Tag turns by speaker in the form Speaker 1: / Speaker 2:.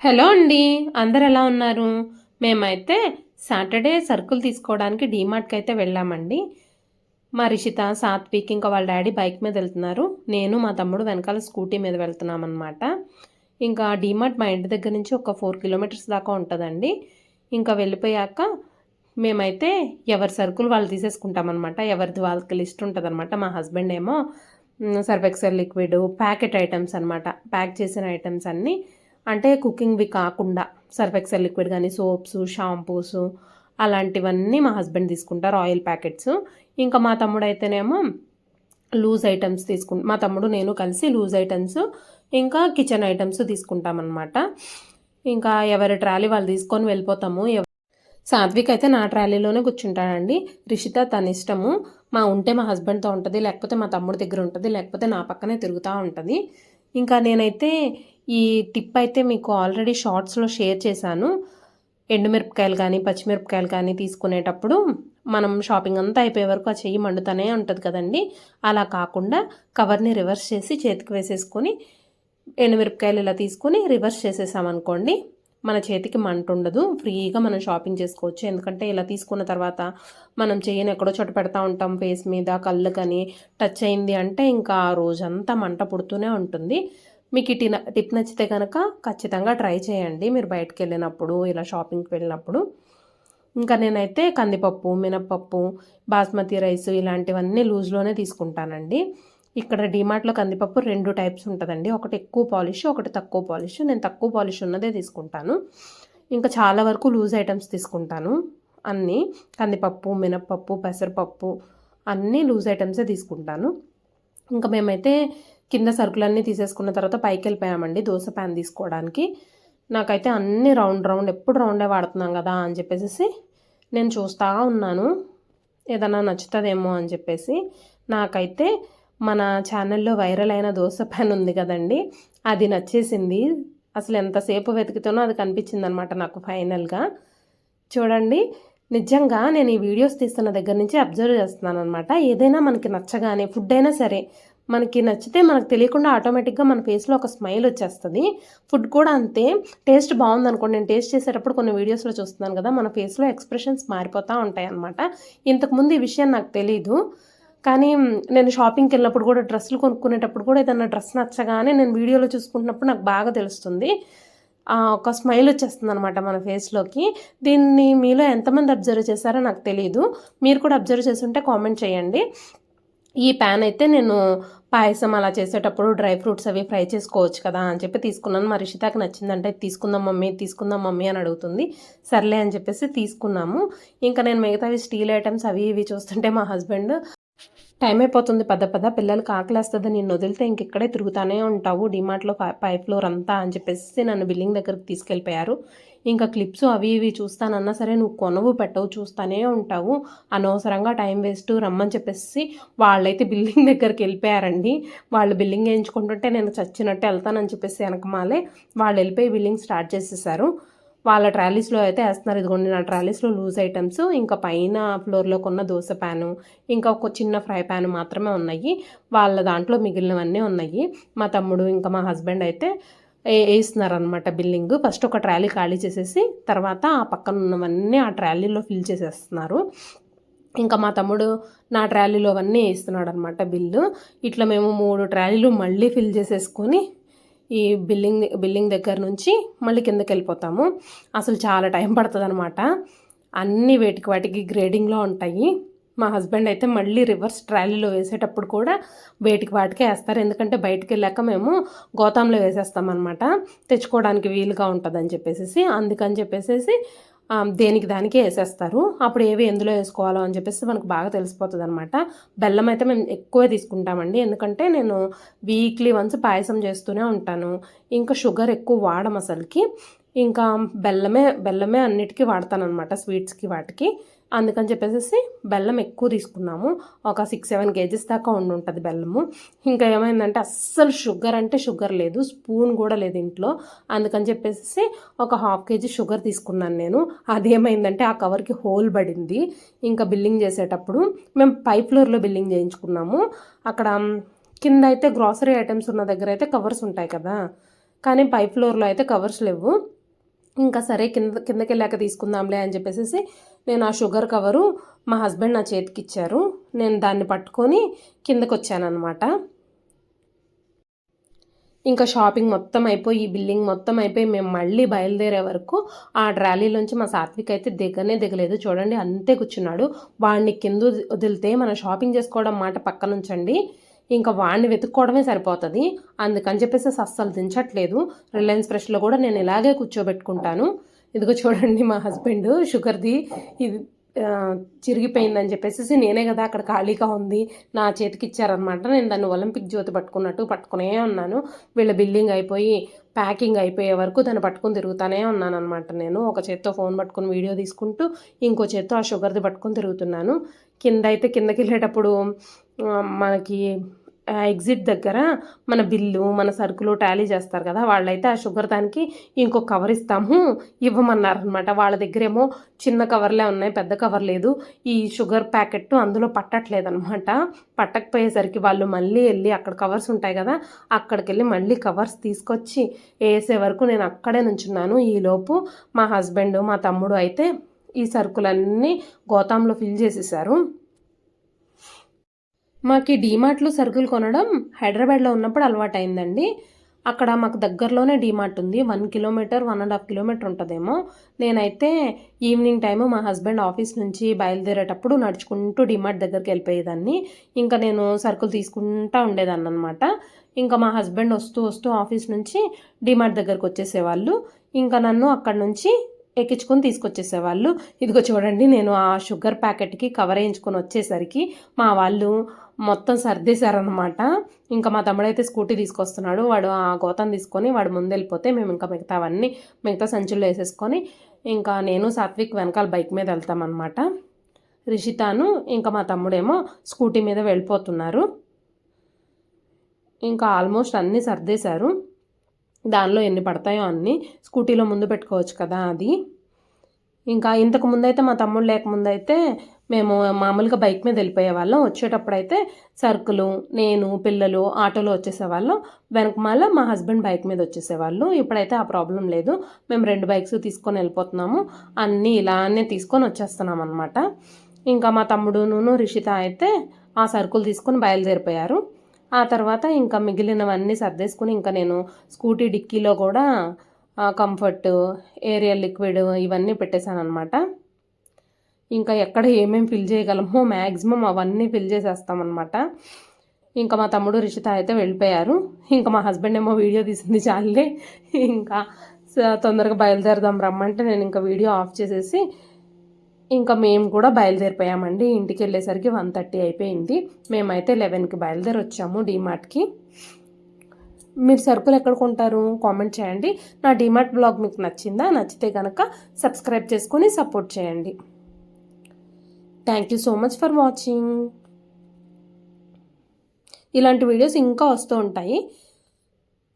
Speaker 1: Hello అండి అందరు ఎలా ఉన్నారు? మేమైతే సాటర్డే సరుకులు తీసుకోవడానికి డీమార్ట్కి అయితే వెళ్ళామండి. మా రిషిత సాత్విక్ ఇంకా వాళ్ళ డాడీ బైక్ మీద వెళ్తున్నారు. నేను మా తమ్ముడు వెనకాల స్కూటీ మీద వెళ్తున్నాం అనమాట ఇంకా డీమార్ట్ మా ఇంటి దగ్గర నుంచి ఒక ఫోర్ కిలోమీటర్స్ దాకా ఉంటుందండి. ఇంకా వెళ్ళిపోయాక మేమైతే ఎవరి సరుకులు వాళ్ళు తీసేసుకుంటామన్నమాట. ఎవరిది వాళ్ళకి లిస్ట్ ఉంటుంది అనమాట మా హస్బెండ్ ఏమో Surf Excel liquid packet items అనమాట ప్యాక్ చేసిన ఐటమ్స్ అన్నీ అంటే కుకింగ్వి కాకుండా సర్ఫెక్సల్ లిక్విడ్ కానీ సోప్స్ షాంపూస్ అలాంటివన్నీ మా హస్బెండ్ తీసుకుంటారు ఆయిల్ ప్యాకెట్స్. ఇంకా మా తమ్ముడు అయితేనేమో లూజ్ ఐటమ్స్ తీసుకు మా తమ్ముడు నేను కలిసి లూజ్ ఐటమ్స్ ఇంకా కిచెన్ ఐటమ్స్ తీసుకుంటామన్నమాట. ఇంకా ఎవరి ట్రాలీ వాళ్ళు తీసుకొని వెళ్ళిపోతాము. ఎవ- సాత్విక్ అయితే నా ట్రాలీలోనే కూర్చుంటాడండి. రిషిత తన ఇష్టము. మా ఉంటే మా హస్బెండ్తో ఉంటుంది లేకపోతే మా తమ్ముడి దగ్గర ఉంటుంది లేకపోతే నా పక్కనే తిరుగుతూ ఉంటుంది. ఇంకా నేనైతే ఈ టిప్ అయితే మీకు ఆల్రెడీ షార్ట్స్లో షేర్ చేశాను. ఎండుమిరపకాయలు కానీ పచ్చిమిరపకాయలు కానీ తీసుకునేటప్పుడు మనం షాపింగ్ అంతా అయిపోయే వరకు ఆ చెయ్యి మండుతూనే ఉంటుంది కదండి. అలా కాకుండా కవర్ని రివర్స్ చేసి చేతికి వేసేసుకొని ఎండుమిరపకాయలు ఇలా తీసుకొని రివర్స్ చేసేసామనుకోండి మన చేతికి మంట ఉండదు ఫ్రీగా మనం షాపింగ్ చేసుకోవచ్చు. ఎందుకంటే ఇలా తీసుకున్న తర్వాత మనం చెయ్యిని ఎక్కడో చోట పెడతా ఉంటాం. ఫేస్ మీద కళ్ళు కానీ టచ్ అయింది అంటే ఇంకా ఆ రోజంతా మంట పుడుతూనే ఉంటుంది. మీకు ఈ టిన టిప్ నచ్చితే కనుక ఖచ్చితంగా ట్రై చేయండి. మీరు బయటకు వెళ్ళినప్పుడు ఇలా షాపింగ్కి వెళ్ళినప్పుడు. ఇంకా నేనైతే కందిపప్పు మినప్పప్పు బాస్మతి రైస్ ఇలాంటివన్నీ లూజ్లోనే తీసుకుంటానండి. ఇక్కడ డిమార్ట్లో కందిపప్పు రెండు టైప్స్ ఉంటుందండి. ఒకటి ఎక్కువ పాలిష్ ఒకటి తక్కువ పాలిష్. నేను తక్కువ పాలిష్ ఉన్నదే తీసుకుంటాను. ఇంకా చాలా వరకు లూజ్ ఐటమ్స్ తీసుకుంటాను. అన్నీ కందిపప్పు మినప్పప్పు పెసరపప్పు అన్నీ లూజ్ ఐటమ్సే తీసుకుంటాను. ఇంకా మేమైతే కింద సరుకులన్నీ తీసేసుకున్న తర్వాత పైకి వెళ్ళిపోయామండి దోశ ప్యాన్ తీసుకోవడానికి. నాకైతే అన్ని రౌండ్ రౌండ్ ఎప్పుడు రౌండే వాడుతున్నాం కదా అని చెప్పేసి నేను చూస్తూ ఉన్నాను. ఏదైనా నచ్చుతుందేమో అని చెప్పేసి. నాకైతే మన ఛానల్లో వైరల్ అయిన దోశ ప్యాన్ ఉంది కదండి. అది నచ్చేసింది. అసలు ఎంతసేపు వెతుకుతానో అది కనిపించింది అనమాట నాకు ఫైనల్గా. చూడండి నిజంగా నేను ఈ వీడియోస్ తీస్తున్న దగ్గర నుంచి అబ్జర్వ్ చేస్తున్నాను అనమాట ఏదైనా మనకి నచ్చగానే ఫుడ్ అయినా సరే మనకి నచ్చితే మనకు తెలియకుండా ఆటోమేటిక్గా మన ఫేస్లో ఒక స్మైల్ వచ్చేస్తుంది. ఫుడ్ కూడా అంతే. టేస్ట్ బాగుంది అనుకోండి నేను టేస్ట్ చేసేటప్పుడు కొన్ని వీడియోస్లో చూస్తున్నాను కదా మన ఫేస్లో ఎక్స్ప్రెషన్స్ మారిపోతూ ఉంటాయి అనమాట ఇంతకుముందు ఈ విషయం నాకు తెలీదు. కానీ నేను షాపింగ్కి వెళ్ళినప్పుడు కూడా డ్రెస్సులు కొనుక్కునేటప్పుడు కూడా ఏదైనా డ్రెస్ నచ్చగానే నేను వీడియోలో చూసుకుంటున్నప్పుడు నాకు బాగా తెలుస్తుంది. ఒక స్మైల్ వచ్చేస్తుంది అనమాట మన ఫేస్లోకి. దీన్ని మీలో ఎంతమంది అబ్జర్వ్ చేశారో నాకు తెలియదు మీరు కూడా అబ్జర్వ్ చేస్తుంటే కామెంట్ చేయండి. ఈ ప్యాన్ అయితే నేను పాయసం అలా చేసేటప్పుడు డ్రై ఫ్రూట్స్ అవి ఫ్రై చేసుకోవచ్చు కదా అని చెప్పి తీసుకున్నాను. మా రిషితాకి నచ్చిందంటే తీసుకుందాం మమ్మీ తీసుకుందాం మమ్మీ అని అడుగుతుంది. సర్లే అని చెప్పేసి తీసుకున్నాము. ఇంకా నేను మిగతావి స్టీల్ ఐటమ్స్ అవి ఇవి చూస్తుంటే మా హస్బెండ్ టైం అయిపోతుంది పద పద పిల్లలకి ఆకలేస్తుంది నిన్ను వదిలితే ఇంకెక్కడే తిరుగుతానే ఉంటావు డిమార్ట్లో పై పై ఫ్లోర్ అంతా అని చెప్పేసి నన్ను బిల్డింగ్ దగ్గరికి తీసుకెళ్ళిపోయారు. ఇంకా క్లిప్స్ అవి ఇవి చూస్తానన్నా సరే నువ్వు కొనవు పెట్టవు చూస్తానే ఉంటావు. అనవసరంగా టైం వేస్ట్ రమ్మని చెప్పేసి వాళ్ళైతే బిల్డింగ్ దగ్గరికి వెళ్ళిపోయారండి. వాళ్ళు బిల్డింగ్ వేయించుకుంటుంటే నేను చచ్చినట్టు వెళ్తానని చెప్పేసి వెనకమాలే వాళ్ళు వెళ్ళిపోయి బిల్డింగ్ స్టార్ట్ చేసేసారు. వాళ్ళ ట్రాలీస్లో అయితే వేస్తున్నారు. ఇదిగోండి నా ట్రాలీస్లో లూజ్ ఐటమ్స్ ఇంకా పైన ఫ్లోర్లో కొన్న దోశ ప్యాను ఇంకా ఒక చిన్న ఫ్రై ప్యాన్ మాత్రమే ఉన్నాయి. వాళ్ళ దాంట్లో మిగిలినవన్నీ ఉన్నాయి. మా తమ్ముడు ఇంకా మా హస్బెండ్ అయితే వేస్తున్నారనమాట బిల్లింగ్. ఫస్ట్ ఒక ట్రాలీ ఖాళీ చేసేసి తర్వాత ఆ పక్కన ఉన్నవన్నీ ఆ ట్రాలీలో ఫిల్ చేసేస్తున్నారు. ఇంకా మా తమ్ముడు నా ట్రాలీలో అవన్నీ వేస్తున్నాడు అనమాట బిల్లు. ఇట్లా మేము మూడు ట్రాలీలు మళ్ళీ ఫిల్ చేసేసుకొని ఈ బిల్లింగ్ బిల్లింగ్ దగ్గర నుంచి మళ్ళీ కిందకి వెళ్ళిపోతాము. అసలు చాలా టైం పడుతుంది అనమాట అన్ని వేటికి వాటికి గ్రేడింగ్లో ఉంటాయి. మా హస్బెండ్ అయితే మళ్ళీ రివర్స్ ట్రాలీలో వేసేటప్పుడు కూడా వేటికి వాటికే వేస్తారు. ఎందుకంటే బయటికి వెళ్ళాక మేము గోతాంలో వేసేస్తామన్నమాట. తెచ్చుకోవడానికి వీలుగా ఉంటుందని చెప్పేసి అందుకని చెప్పేసి దేనికి దానికే వేసేస్తారు. అప్పుడు ఏవి ఎందులో వేసుకోవాలో అని చెప్పేసి మనకు బాగా తెలిసిపోతుంది అనమాట బెల్లం అయితే మేము ఎక్కువే తీసుకుంటామండి. ఎందుకంటే నేను వీక్లీ వన్స్ పాయసం చేస్తూనే ఉంటాను. ఇంకా షుగర్ ఎక్కువ వాడం అసలుకి ఇంకా బెల్లమే బెల్లమే అన్నిటికీ వాడతాను అనమాట స్వీట్స్కి వాటికి. అందుకని చెప్పేసి బెల్లం ఎక్కువ తీసుకున్నాము. ఒక సిక్స్ సెవెన్ కేజీస్ దాకా ఉండి ఉంటుంది బెల్లము. ఇంకా ఏమైందంటే అస్సలు షుగర్ అంటే షుగర్ లేదు. స్పూన్ కూడా లేదు ఇంట్లో. అందుకని చెప్పేసి ఒక హాఫ్ కేజీ షుగర్ తీసుకున్నాను నేను. అది ఏమైందంటే ఆ కవర్కి హోల్ పడింది. ఇంకా బిల్లింగ్ చేసేటప్పుడు మేము పై ఫ్లోర్లో బిల్లింగ్ చేయించుకున్నాము. అక్కడ కింద అయితే గ్రాసరీ ఐటమ్స్ ఉన్న దగ్గర అయితే కవర్స్ ఉంటాయి కదా. కానీ పై ఫ్లోర్లో అయితే కవర్స్ లేవు. ఇంకా సరే కింద కిందకి వెళ్ళాక తీసుకుందాంలే అని చెప్పేసి నేను ఆ షుగర్ కవరు మా హస్బెండ్ నా చేతికి ఇచ్చారు. నేను దాన్ని పట్టుకొని కిందకు వచ్చానమాట ఇంకా షాపింగ్ మొత్తం అయిపోయి ఈ బిల్లింగ్ మొత్తం అయిపోయి మేము మళ్ళీ బయలుదేరే వరకు ఆ ట్రాలీలోంచి మా సాత్విక్ అయితే దిగనే దిగలేదు. చూడండి అంతే కూర్చున్నాడు. వాడిని కింద వదిలితే మనం షాపింగ్ చేసుకోవడం మాట పక్కనుంచండి. ఇంకా వాడిని వెతుక్కోవడమే సరిపోతుంది. అందుకని చెప్పేసి అస్సలు దించట్లేదు. రిలయన్స్ ఫ్రెష్లో కూడా నేను ఇలాగే కూర్చోబెట్టుకుంటాను. ఇదిగో చూడండి మా హస్బెండ్ షుగర్ది ఇది. చిరిగిపోయిందని చెప్పేసి నేనే కదా అక్కడ ఖాళీగా ఉంది నా చేతికి ఇచ్చారనమాట నేను దాన్ని ఒలింపిక్ జ్యోతి పట్టుకున్నట్టు పట్టుకునే ఉన్నాను. వీళ్ళ బిల్డింగ్ అయిపోయి ప్యాకింగ్ అయిపోయే వరకు దాన్ని పట్టుకొని తిరుగుతానే ఉన్నాను అనమాట నేను. ఒక చేత్తో ఫోన్ పట్టుకొని వీడియో తీసుకుంటూ ఇంకో చేత్తో ఆ షుగర్ది పట్టుకొని తిరుగుతున్నాను. కింద అయితే కిందకి వెళ్ళేటప్పుడు మనకి ఎగ్జిట్ దగ్గర మన బిల్లు మన సరుకులు టాలీ చేస్తారు కదా వాళ్ళైతే ఆ షుగర్ దానికి ఇంకో కవర్ ఇస్తాము ఇవ్వమన్నారనమాట వాళ్ళ దగ్గరేమో చిన్న కవర్లే ఉన్నాయి పెద్ద కవర్ లేదు. ఈ షుగర్ ప్యాకెట్ అందులో పట్టట్లేదనమాట పట్టకపోయేసరికి వాళ్ళు మళ్ళీ వెళ్ళి అక్కడ కవర్స్ ఉంటాయి కదా అక్కడికి వెళ్ళి మళ్ళీ కవర్స్ తీసుకొచ్చి వేసే వరకు నేను అక్కడే నుంచున్నాను. ఈలోపు మా హస్బెండ్ మా తమ్ముడు అయితే ఈ సరుకులన్నీ గోతాంలో ఫిల్ చేసేసారు. మాకు డీమార్ట్లో సరుకులు కొనడం హైదరాబాద్లో ఉన్నప్పుడు అలవాటైందండి. అక్కడ మాకు దగ్గరలోనే డీమార్ట్ ఉంది. One kilometre one and half kilometre ఉంటుందేమో. నేనైతే ఈవినింగ్ టైము మా హస్బెండ్ ఆఫీస్ నుంచి బయలుదేరేటప్పుడు నడుచుకుంటూ డీమార్ట్ దగ్గరికి వెళ్ళిపోయేదాన్ని. ఇంకా నేను సరుకులు తీసుకుంటా ఉండేదాన్ని అనమాట ఇంకా మా హస్బెండ్ వస్తూ వస్తూ ఆఫీస్ నుంచి డీమార్ట్ దగ్గరకు వచ్చేసేవాళ్ళు. ఇంకా నన్ను అక్కడ నుంచి ఎక్కించుకొని తీసుకొచ్చేసేవాళ్ళు. ఇదిగో చూడండి నేను ఆ షుగర్ ప్యాకెట్కి కవర్ వేయించుకొని వచ్చేసరికి మా వాళ్ళు మొత్తం సర్దేశారనమాట ఇంకా మా తమ్ముడైతే స్కూటీ తీసుకొస్తున్నాడు. వాడు ఆ గోతం తీసుకొని వాడు ముందు వెళ్ళిపోతే మేము ఇంకా మిగతావన్నీ మిగతా సంచుల్లో వేసేసుకొని ఇంకా నేను సాత్విక్ వెనకాల బైక్ మీద వెళ్తామన్నమాట. రిషితాను ఇంకా మా తమ్ముడేమో స్కూటీ మీద వెళ్ళిపోతున్నారు. ఇంకా ఆల్మోస్ట్ అన్నీ సర్దేశారు. దానిలో ఎన్ని పడతాయో అన్నీ స్కూటీలో ముందు పెట్టుకోవచ్చు కదా అది. ఇంకా ఇంతకు ముందైతే మా తమ్ముడు లేకముందైతే మేము మామూలుగా బైక్ మీద వెళ్ళిపోయే వాళ్ళం. వచ్చేటప్పుడైతే సరుకులు నేను పిల్లలు ఆటోలో వచ్చేసేవాళ్ళం వెనకమాల మా హస్బెండ్ బైక్ మీద వచ్చేసేవాళ్ళు ఇప్పుడైతే ఆ ప్రాబ్లం లేదు. మేము రెండు బైక్స్ తీసుకొని వెళ్ళిపోతున్నాము. అన్నీ ఇలానే తీసుకొని వచ్చేస్తున్నాం అనమాట ఇంకా మా తమ్ముడును రిషిత అయితే ఆ సరుకులు తీసుకొని బయలుదేరిపోయారు. ఆ తర్వాత ఇంకా మిగిలినవన్నీ సర్దేసుకుని ఇంకా నేను స్కూటీ డిక్కీలో కూడా కంఫర్ట్ ఏరియల్ లిక్విడ్ ఇవన్నీ పెట్టేశాను అనమాట ఇంకా ఎక్కడ ఏమేమి ఫిల్ చేయగలమో మ్యాక్సిమం అవన్నీ ఫిల్ చేసేస్తామన్నమాట. ఇంకా మా తమ్ముడు రిషిత అయితే వెళ్ళిపోయారు. ఇంకా మా హస్బెండ్ ఏమో వీడియో తీసింది చాలే. ఇంకా స- తొందరగా బయలుదేరదాం రమ్మంటే నేను ఇంకా వీడియో ఆఫ్ చేసేసి ఇంకా మేము కూడా బయలుదేరిపోయామండి. ఇంటికి వెళ్ళేసరికి వన్ థర్టీ అయిపోయింది. మేమైతే లెవెన్కి బయలుదేరి వచ్చాము డీమార్ట్కి. మీరు సరుకులు ఎక్కడ కొంటారు? కామెంట్ చేయండి. నా డీమార్ట్ బ్లాగ్ మీకు నచ్చిందా? నచ్చితే కనుక సబ్స్క్రైబ్ చేసుకొని సపోర్ట్ చేయండి. Thank you so much for watching. ఇలాంటి వీడియోస్ ఇంకా వస్తూ ఉంటాయి.